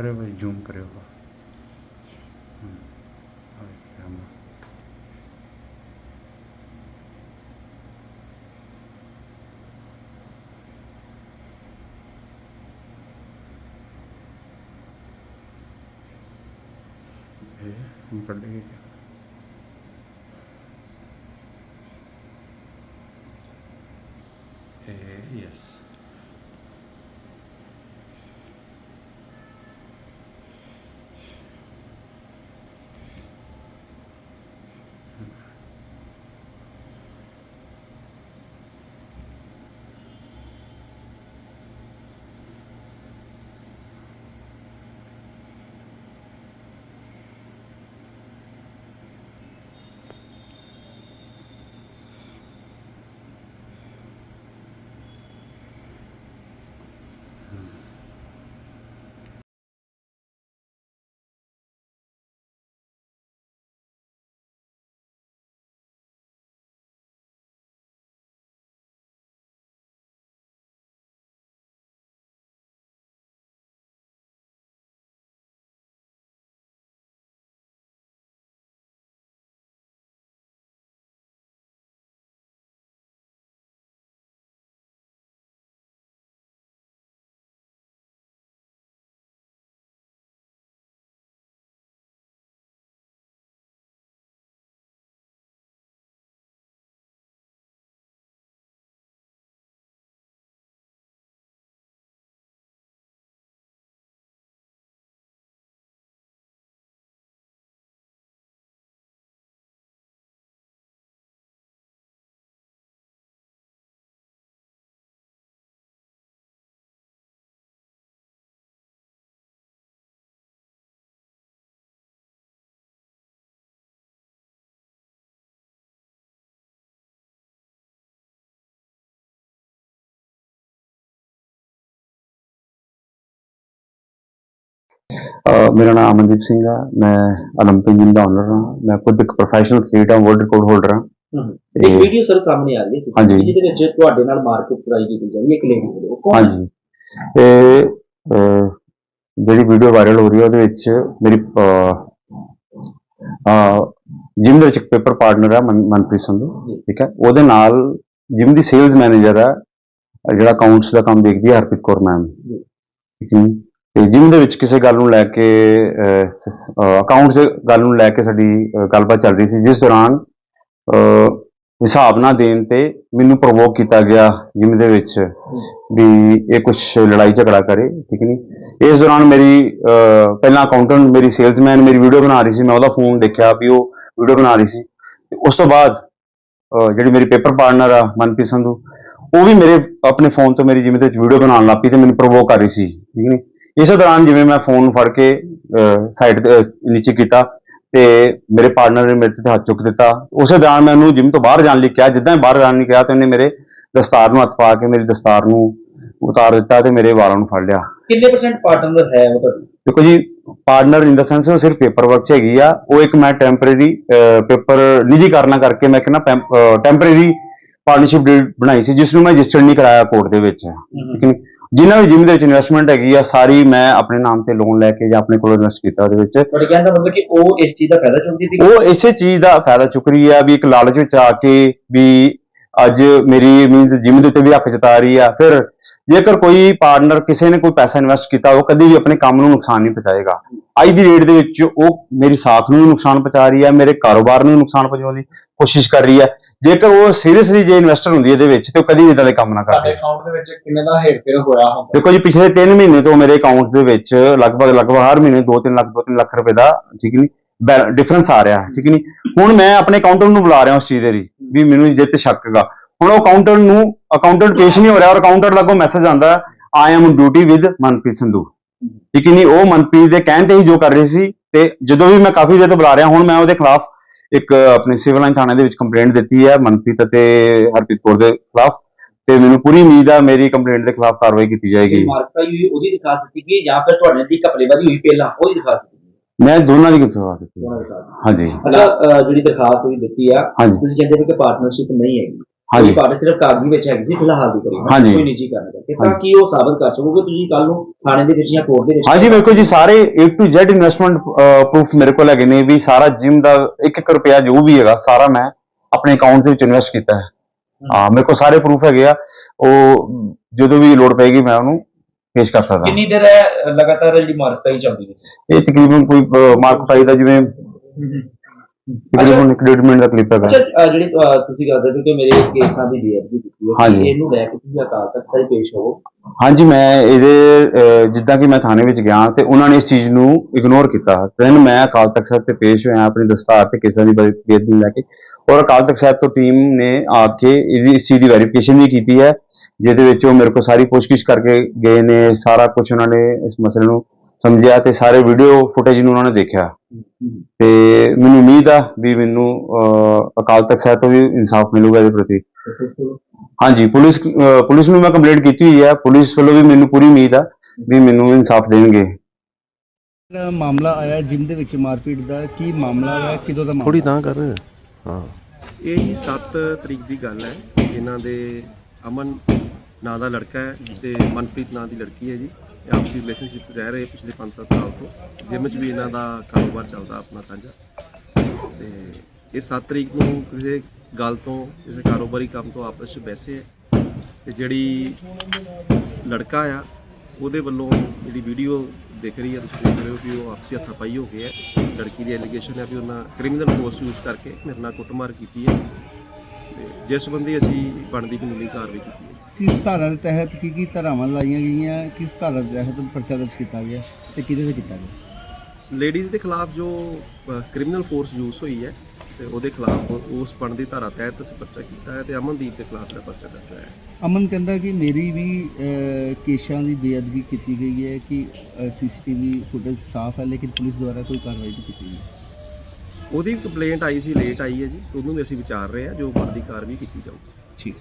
ਕਰਿਓ ਭਾਈ ਜ਼ੂਮ ਕਰਿਓ ਹਮ, ਆਹ ਦੇਖੋ ਕੈਮਰਾ। ਮੇਰਾ ਨਾਮ ਅਮਨਦੀਪ ਸਿੰਘ ਆ ਮੈਂ 올림픽 ਜਿਮ ਦਾ ਓਨਰ ਹਾਂ ਮੈਂ ਖੁਦ ਇੱਕ ਪ੍ਰੋਫੈਸ਼ਨਲ ਐਥਲੀਟ ਹਾਂ ਵਰਲਡ ਰਿਕਾਰਡ ਹੋਲਡਰ ਹਾਂ ਇੱਕ ਤੇ- ਵੀਡੀਓ ਸਰ ਸਾਹਮਣੇ ਆ ਰਹੀ ਹੈ ਹਾਂਜੀ। CCTV ਜਿਹਦੇ ਵਿੱਚ ਤੁਹਾਡੇ ਨਾਲ ਮਾਰਕੁੱਟ ਕਰਾਈ ਕੀਤੀ ਜਾ ਰਹੀ ਹੈ ਇੱਕ ਲੇਡੀ ਕੋਲ ਉਹ ਕੌਣ ਹੈ? ਹਾਂਜੀ ਤੇ ਅਹ, ਜਿਹੜੀ ਵੀਡੀਓ ਵਾਇਰਲ ਹੋ ਰਹੀ ਹੈ ਉਹਦੇ ਵਿੱਚ ਮੇਰੀ ਜਿਮ ਦੇ ਵਿੱਚ ਇੱਕ ਪੇਪਰ ਪਾਰਟਨਰ ਹੈ ਮਨ- ਮਨਪ੍ਰੀਤ ਸੰਧੂ ਜੀ। ਠੀਕ ਹੈ ਉਹਦੇ ਨਾਲ ਜਿਮ ਦੀ ਸੇਲਸ ਮੈਨੇਜਰ ਹੈ ਅਹ ਜਿਹੜਾ ਅਕਾਊਂਟਸ ਦਾ ਕੰਮ ਦੇਖਦੀ ਹੈ ਹਰਪ੍ਰੀਤ ਕੌਰ ਮੈਮ ਜੀ। ਠੀਕ ਹੈ ਜੀ। ਤੇ ਜਿਮ ਦੇ ਵਿੱਚ ਕਿਸੇ ਗੱਲ ਨੂੰ ਲੈ ਕੇ ਅਕਾਊਂਟਸ ਦੇ ਗੱਲ ਨੂੰ ਲੈ ਕੇ ਸਾਡੀ ਗੱਲਬਾਤ ਚੱਲ ਰਹੀ ਸੀ, ਜਿਸ ਦੌਰਾਨ ਹਿਸਾਬ ਨਾ ਦੇਣ ਤੇ ਮੈਨੂੰ ਪ੍ਰੋਵੋਕ ਕੀਤਾ ਗਿਆ ਜਿਮ ਦੇ ਵਿੱਚ ਵੀ ਇਹ ਕੁਝ ਲੜਾਈ ਝਗੜਾ ਕਰੇ, ਠੀਕ ਨਹੀਂ ਇਸ ਦੌਰਾਨ ਮੇਰੀ ਪਹਿਲਾਂ ਅਕਾਊਂਟੈਂਟ ਮੇਰੀ ਸੇਲਸਮੈਨ ਮੇਰੀ ਵੀਡੀਓ ਬਣਾ ਰਹੀ ਸੀ, ਮੈਂ ਉਹਦਾ ਫੋਨ ਦੇਖਿਆ ਵੀ ਉਹ ਵੀਡੀਓ ਬਣਾ ਰਹੀ ਸੀ। ਤੇ ਉਸ ਤੋਂ ਬਾਅਦ ਜਿਹੜੀ ਮੇਰੀ ਪੇਪਰ ਪਾਰਟਨਰ ਆ, ਮਨਪ੍ਰੀਤ ਸੰਧੂ, ਉਹ ਵੀ ਮੇਰੇ, ਆਪਣੇ ਫੋਨ ਤੋਂ ਮੇਰੀ ਜਿਵੇਂ ਦੇ ਵਿੱਚ ਵੀਡੀਓ ਬਣਾਉਣ ਲੱਗ ਪਈ ਤੇ ਮੈਨੂੰ ਪ੍ਰੋਵੋਕ ਕਰ ਰਹੀ ਸੀ, ਠੀਕ ਨਹੀਂ ਇਸੇ ਦੌਰਾਨ ਜਿਵੇਂ ਮੈਂ ਫੋਨ ਫੜ ਕੇ ਸਾਈਡ ਤੇ ਨੀਚੇ ਕੀਤਾ ਤੇ ਮੇਰੇ ਪਾਰਟਨਰ ਨੇ ਮੇਰੇ ਤੇ ਹੱਥ ਚੁੱਕ ਦਿੱਤਾ। ਉਸੇ ਦੌਰਾਨ ਮੈਂ ਉਹਨੂੰ ਜਿਮ ਤੋਂ ਬਾਹਰ ਜਾਣ ਲਈ ਕਿਹਾ ਜਿੱਦਾਂ ਹੀ ਬਾਹਰ ਜਾਣ ਲਈ ਕਿਹਾ ਤੇ ਉਹਨੇ ਮੇਰੇ ਦਸਤਾਰ ਨੂੰ ਹੱਥ ਪਾ ਕੇ ਮੇਰੀ ਦਸਤਾਰ ਨੂੰ ਉਤਾਰ ਦਿੱਤਾ ਤੇ ਮੇਰੇ ਵਾਲਾਂ ਨੂੰ ਫੜ ਲਿਆ। ਕਿੰਨੇ ਪਰਸੈਂਟ ਪਾਰਟਨਰ ਹੈ ਉਹ ਤੁਹਾਡੀ? ਦੇਖੋ ਜੀ ਪਾਰਟਨਰ ਇਨ ਦਾ ਸੈਂਸ ਉਹ ਸਿਰਫ ਪੇਪਰ ਵਰਕ 'ਚ ਹੈਗੀ ਆ। ਉਹ ਇੱਕ ਮੈਂ ਟੈਂਪਰੇਰੀ ਪੇਪਰ ਨਿੱਜੀਕਰਨਾ ਕਰਕੇ ਮੈਂ ਇੱਕ ਨਾ ਟੈਂਪਰੇਰੀ ਪਾਰਟਨਰਸ਼ਿਪ ਬਣਾਈ ਸੀ ਜਿਸ ਨੂੰ ਮੈਂ ਰਜਿਸਟਰ ਨਹੀਂ ਕਰਾਇਆ ਕੋਰਟ ਦੇ ਵਿੱਚ। ਹੈ। ਜਿੰਨਾ ਵੀ ਜਿਮ ਦੇ ਵਿੱਚ ਇਨਵੈਸਟਮੈਂਟ ਹੈਗੀ ਆ ਸਾਰੀ ਮੈਂ ਆਪਣੇ ਨਾਮ ਤੇ ਲੋਨ ਲੈ ਕੇ ਜਾਂ ਆਪਣੇ ਕੋਲ ਇਨਵੈਸਟ ਕੀਤਾ ਉਹਦੇ ਵਿੱਚ। ਤੁਹਾਡੇ ਕਹਿਣ ਦਾ ਮਤਲਬ ਕਿ ਉਹ ਇਸ ਚੀਜ਼ ਦਾ ਫਾਇਦਾ ਚੁੱਕਦੀ ਸੀ ਉਹ ਇਸੇ ਚੀਜ਼ ਦਾ ਫਾਇਦਾ ਚੁੱਕ ਰਹੀ ਆ ਵੀ ਇੱਕ ਲਾਲਚ ਵਿੱਚ ਆ ਕੇ ਵੀ ਅੱਜ ਮੇਰੀ ਮੀਨਸ ਜਿਮ ਦੇ ਉੱਤੇ ਵੀ ਹੱਕ ਜਤਾ ਰਹੀ ਆ। ਫਿਰ ਜੇਕਰ ਕੋਈ ਪਾਰਟਨਰ ਕਿਸੇ ਨੇ ਕੋਈ ਪੈਸਾ ਇਨਵੈਸਟ ਕੀਤਾ ਉਹ ਕਦੀ ਵੀ ਆਪਣੇ ਕੰਮ ਨੂੰ ਨੁਕਸਾਨ ਨਹੀਂ ਪਹੁੰਚਾਏਗਾ। ਅੱਜ ਦੀ ਡੇਟ ਦੇ ਵਿੱਚ ਉਹ ਮੇਰੀ ਸਾਖ ਨੂੰ ਨੁਕਸਾਨ ਪਹੁੰਚਾ ਰਹੀ ਹੈ ਮੇਰੇ ਕਾਰੋਬਾਰ ਨੂੰ ਨੁਕਸਾਨ ਪਹੁੰਚਾਉਣ ਦੀ ਕੋਸ਼ਿਸ਼ ਕਰ ਰਹੀ ਹੈ। ਜੇਕਰ ਉਹ ਸੀਰੀਅਸਲੀ ਜੇ ਇਨਵੈਸਟਰ ਹੁੰਦੀ ਹੈ ਇਹਦੇ ਵਿੱਚ ਤੇ ਉਹ ਕਦੀ ਵੀ ਇਦਾਂ ਦੇ ਕੰਮ ਨਾ ਤੁਹਾਡੇ ਕਰਦੇ। ਅਕਾਊਂਟ ਦੇ ਵਿੱਚ ਕਿੰਨੇ ਦਾ ਹੇਰਫੇਰ ਹੋਇਆ ਹੁੰਦਾ ਦੇਖੋ ਜੀ ਪਿਛਲੇ 3 ਮਹੀਨੇ ਤੋਂ ਮੇਰੇ ਅਕਾਊਂਟ ਦੇ ਵਿੱਚ ਲਗਭਗ ਲਗਭਗ ਹਰ ਮਹੀਨੇ 2-3 ਲੱਖ 2-3 ਲੱਖ ਰੁਪਏ ਦਾ ਠੀਕ ਨਹੀਂ ਡਿਫਰੈਂਸ ਆ ਰਿਹਾ ਠੀਕ ਨਹੀਂ। ਹੁਣ ਮੈਂ ਆਪਣੇ ਅਕਾਊਂਟੈਂਟ ਨੂੰ ਬੁਲਾ ਰਿਹਾ ਉਸ ਚੀਜ਼ ਦੇ ਲਈ ਵੀ ਮੈਨੂੰ ਇਹਦੇ ਤੇ ਸ਼ੱਕ ਹੈਗਾ। ਹੁਣ ਉਹ ਅਕਾਊਂਟੈਂਟ ਨੂੰ ਅਕਾਊਂਟੈਂਟ ਪੇਸ਼ ਨਹੀਂ ਹੋ ਰਿਹਾ ਔਰ ਅਕਾਊਂਟੈਂਟ ਲੱਗੋ ਮੈਸੇਜ ਆਂਦਾ I am duty with Manpreet Sandhu. ਠੀਕ ਨਹੀਂ ਉਹ ਮਨਪ੍ਰੀਤ ਦੇ ਕਹਿਣ ਤੇ ਹੀ ਜੋ ਕਰ ਰਹੀ ਸੀ ਤੇ ਜਦੋਂ ਵੀ ਮੈਂ ਕਾਫੀ ਦੇਰ ਤੋਂ ਬੁਲਾ ਰਿਹਾ ਹੁਣ ਮੈਂ ਉਹਦੇ ਖਿਲਾਫ ਇੱਕ ਆਪਣੇ ਸਿਵਲ ਲਾਈਨ ਥਾਣੇ ਦੇ ਵਿੱਚ ਕੰਪਲੇਂਟ ਦਿੱਤੀ ਹੈ ਮਨਪ੍ਰੀਤ ਅਤੇ ਹਰਪ੍ਰੀਤ ਕੌਰ ਦੇ ਖਿਲਾਫ ਤੇ ਮੈਨੂੰ ਪੂਰੀ ਉਮੀਦ ਆ ਮੇਰੀ ਕੰਪਲੇਂਟ ਦੇ ਖਿਲਾਫ ਕਾਰਵਾਈ ਕੀਤੀ ਜਾਏਗੀ। ਮਾਰਕਾ ਹੋਈ ਉਹਦੀ ਦਿਖਾ ਦਿੱਤੀ ਗਈ ਜਾਂ ਫਿਰ ਤੁਹਾਡੇ ਦੀ ਕਪਲੇਬਾਜ਼ੀ ਹੋਈ ਪਹਿਲਾਂ ਉਹਦੀ ਦਿਖਾ ਦਿੱਤੀ। ਗਈ ਮੈਂ ਦੋਨਾਂ ਦੀ ਦਿਖਾ ਦਿੱਤੀ। ਹਾਂਜੀ। ਅੱਛਾ ਜਿਹੜੀ ਦਰਖਾਸਤ ਹੋਈ ਦਿੱਤੀ ਆ ਤੁਸੀਂ ਕਹਿੰਦੇ ਹੋ ਕਿ ਪਾਰਟਨਰਸ਼ਿਪ ਨਹੀਂ ਹੈਗੀ। ਹਾਂਜੀ। ਕਾਰਡ ਸਿਰਫ ਕਾਗਜ਼ੀ ਵਿੱਚ ਹੈਗੀ ਸੀ ਫਿਲਹਾਲ ਦੀ ਕਰੀ ਹਾਂਜੀ। ਕੋਈ ਨਿੱਜੀ ਕਰਨ ਕਰਕੇ ਤਾਂ। ਕੀ ਉਹ ਸਾਬਤ ਕਰ ਸਕੋਗੇ ਤੁਸੀਂ ਕੱਲ ਨੂੰ ਥਾਣੇ ਦੇ ਵਿੱਚ ਜਾਂ ਕੋਰਟ ਦੇ ਵਿੱਚ? ਹਾਂਜੀ ਮੇਰੇ ਕੋਲ ਜੀ ਸਾਰੇ A to Z investment proof ਮੇਰੇ ਕੋਲ ਹੈਗੇ ਨੇ ਵੀ ਸਾਰਾ ਜਿਮ ਦਾ 1-1 ਰੁਪਿਆ ਜੋ ਵੀ ਹੈਗਾ ਸਾਰਾ ਮੈਂ ਆਪਣੇ ਅਕਾਊਂਟ ਦੇ ਵਿੱਚ ਇਨਵੈਸਟ ਕੀਤਾ ਹੈ। ਹਾਂ। ਮੇਰੇ ਕੋਲ ਸਾਰੇ ਪ੍ਰੂਫ ਹੈਗੇ ਆ ਉਹ ਜਦੋਂ ਵੀ ਲੋੜ ਪਏਗੀ ਮੈਂ ਉਹਨੂੰ ਪੇਸ਼ ਕਰ ਸਕਦਾ। ਕਿੰਨੀ ਦੇਰ ਹੈ ਲਗਾਤਾਰ ਜਿਹੜੀ ਮਾਰਕ ਪਈ ਚੱਲਦੀ ਹੈ? ਇਹ ਤਕਰੀਬਨ ਕੋਈ ਮਾਰਕ ਪਾਈ ਦਾ ਜਿਵੇਂ ਤਕਰੀਬਨ ਇੱਕ ਡੇਢ ਮਿੰਟ ਦਾ ਕਲਿੱਪ ਹੈਗਾ। ਅੱਛਾ ਅਹ ਜਿਹੜੀ ਅਹ ਤੁਸੀਂ ਕਰਦੇ ਹੋ ਕਿ ਮੇਰੇ ਕੇਸਾਂ ਦੀ ਬੇਅਦਬੀ ਕੀਤੀ ਹੈ ਹਾਂਜੀ। ਕੀ ਇਹਨੂੰ ਲੈ ਕੇ ਤੁਸੀਂ ਅਕਾਲ ਤਖਤ ਸਾਹਿਬ ਪੇਸ਼ ਹੋਵੋ। ਹਾਂਜੀ ਮੈਂ ਇਹਦੇ ਅਹ, ਜਿੱਦਾਂ ਕਿ ਮੈਂ ਥਾਣੇ ਵਿੱਚ ਗਿਆ ਤੇ ਉਹਨਾਂ ਨੇ ਇਸ ਚੀਜ਼ ਨੂੰ ਇਗਨੋਰ ਕੀਤਾ। ਦੈਨ ਮੈਂ ਅਕਾਲ ਤਖਤ ਸਾਹਿਬ ਤੇ ਪੇਸ਼ ਹੋਇਆ ਆਪਣੀ ਦਸਤਾਰ ਤੇ ਕੇਸਾਂ ਦੀ ਬੇ- ਬੇਅਦਬੀ ਲੈ ਕੇ। ਔਰ ਅਕਾਲ ਤਖਤ ਸਾਹਿਬ ਤੋਂ ਟੀਮ ਨੇ ਆ ਕੇ ਇਹਦੀ ਇਸ ਚੀਜ਼ ਦੀ ਵੈਰੀਫਿਕੇਸ਼ਨ ਵੀ ਕੀਤੀ ਹੈ ਜਿਹਦੇ ਵਿੱਚ ਉਹ ਮੇਰੇ ਕੋਲ ਸਾਰੀ ਪੁੱਛਗਿੱਛ ਕਰਕੇ ਗਏ ਨੇ ਸਾਰਾ ਕੁਝ ਉਹਨਾਂ ਨੇ ਇਸ ਮਸਲੇ ਨੂੰ ਸਮਝਿਆ ਤੇ ਸਾਰੇ ਵੀਡੀਓ ਫੁਟੇਜ ਨੂੰ ਉਹਨਾਂ ਨੇ ਦੇਖਿਆ। ਤੇ ਮੈਨੂੰ ਉਮੀਦ ਆ ਵੀ ਮੈਨੂੰ ਅਕਾਲ ਤਖਤ ਸਾਹਿਬ ਤੋਂ ਵੀ ਇਨਸਾਫ ਮਿਲੂਗਾ ਇਹਦੇ ਪ੍ਰਤੀ। ਹਾਂਜੀ ਪੁਲਿਸ ਪੁਲਿਸ ਨੂੰ ਮੈਂ ਕੰਪਲੇਂਟ ਕੀਤੀ ਹੋਈ ਹੈ ਪੁਲਿਸ ਵੱਲੋਂ ਵੀ ਮੈਨੂੰ ਪੂਰੀ ਉਮੀਦ ਆ ਵੀ ਮੈਨੂੰ ਇਨਸਾਫ ਦੇਣਗੇ। ਜਿਹੜਾ ਮਾਮਲਾ ਆਇਆ ਜਿਮ ਦੇ ਵਿੱਚ ਮਾਰਪੀਟ ਦਾ ਕੀ ਮਾਮਲਾ ਹੈ? ਕਿਦੋਂ ਦਾ ਮਾਮਲਾ? ਥੋੜੀ ਤਾਂ ਕਰ ਹਾਂ। ਇਹ ਜੀ 7 ਤਰੀਕ ਦੀ ਗੱਲ ਹੈ। ਇਹਨਾਂ ਦੇ ਅਮਨ ਨਾਂ ਦਾ ਲੜਕਾ ਹੈ ਤੇ ਮਨਪ੍ਰੀਤ ਨਾਂ ਦੀ ਲੜਕੀ ਹੈ ਜੀ। ਆਪਸੀ ਰਿਲੇਸ਼ਨਸ਼ਿਪ ਰਹਿ ਰਹੇ ਪਿਛਲੇ 5-7 ਸਾਲ ਤੋਂ। ਜਿਮ 'ਚ ਵੀ ਇਹਨਾਂ ਦਾ ਕਾਰੋਬਾਰ ਚੱਲਦਾ ਆਪਣਾ ਸਾਂਝਾ। ਤੇ ਇਹ 7 ਤਰੀਕ ਨੂੰ ਕਿਸੇ ਗੱਲ ਤੋਂ, ਕਿਸੇ ਕਾਰੋਬਾਰੀ ਕੰਮ ਤੋਂ ਆਪਸ 'ਚ ਬੈਸੇ ਹੈ। ਤੇ ਜਿਹੜੀ ਲੜਕਾ ਆ, ਉਹਦੇ ਵੱਲੋਂ ਜਿਹੜੀ ਵੀਡੀਓ ਦੇਖ ਰਹੀ ਹੈ ਤੁਸੀਂ ਦੇਖ ਰਹੇ ਹੋ ਕਿ ਉਹ ਆਪਸੀ ਹੱਥਾਪਾਈ ਹੋ ਗਿਆ ਹੈ ਲੜਕੀ ਦੀ ਐਲੀਗੇਸ਼ਨ ਹੈ ਵੀ ਉਹਨਾਂ ਕ੍ਰਿਮੀਨਲ ਫੋਰਸ ਯੂਜ਼ ਕਰਕੇ ਮੇਰੇ ਨਾਲ ਕੁੱਟਮਾਰ ਕੀਤੀ ਹੈ। ਤੇ ਜਿਸ ਸੰਬੰਧੀ ਅਸੀਂ ਬਣਦੀ ਕਾਨੂੰਨੀ ਕਾਰਵਾਈ ਕੀਤੀ ਕਿਸ ਧਾਰਾ ਦੇ ਤਹਿਤ ਕੀ ਕੀ ਧਾਰਾਵਾਂ ਲਾਈਆਂ ਗਈਆਂ ਕਿਸ ਧਾਰਾ ਦੇ ਤਹਿਤ ਪਰਚਾ ਦਰਜ ਕੀਤਾ ਗਿਆ ਤੇ ਕਿਹਦੇ ਤੇ ਕੀਤਾ ਗਿਆ? ਲੇਡੀਜ਼ ਦੇ ਖਿਲਾਫ ਜੋ ਕ੍ਰਿਮੀਨਲ ਫੋਰਸ ਯੂਜ਼ ਹੋਈ ਹੈ ਤੇ ਉਹਦੇ ਖਿਲਾਫ ਉਸ ਬਣਦੀ ਧਾਰਾ ਤਹਿਤ ਅਸੀਂ ਪਰਚਾ ਕੀਤਾ ਹੈ ਤੇ ਅਮਨਦੀਪ ਦੇ ਖਿਲਾਫ ਜਿਹੜਾ ਪਰਚਾ ਦਰਜ ਹੋਇਆ ਹੈ। ਅਮਨ ਕਹਿੰਦਾ ਕਿ ਮੇਰੀ ਵੀ ਅਹ, ਕੇਸਾਂ ਦੀ ਬੇਅਦਬੀ ਕੀਤੀ ਗਈ ਹੈ ਕਿ ਸੀਸੀਟੀਵੀ ਫੁਟੇਜ ਸਾਫ਼ ਹੈ ਲੇਕਿਨ ਪੁਲਿਸ ਦੁਆਰਾ ਕੋਈ ਕਾਰਵਾਈ ਨਹੀਂ ਕੀਤੀ ਗਈ। ਉਹਦੀ ਕੰਪਲੇਂਟ ਆਈ ਸੀ ਲੇਟ ਆਈ ਹੈ ਜੀ ਉਹਨੂੰ ਵੀ ਅਸੀਂ ਵਿਚਾਰ ਰਹੇ ਹਾਂ ਜੋ ਬਣਦੀ ਕਾਰਵਾਈ ਕੀਤੀ ਜਾਊਗੀ। ਠੀਕ।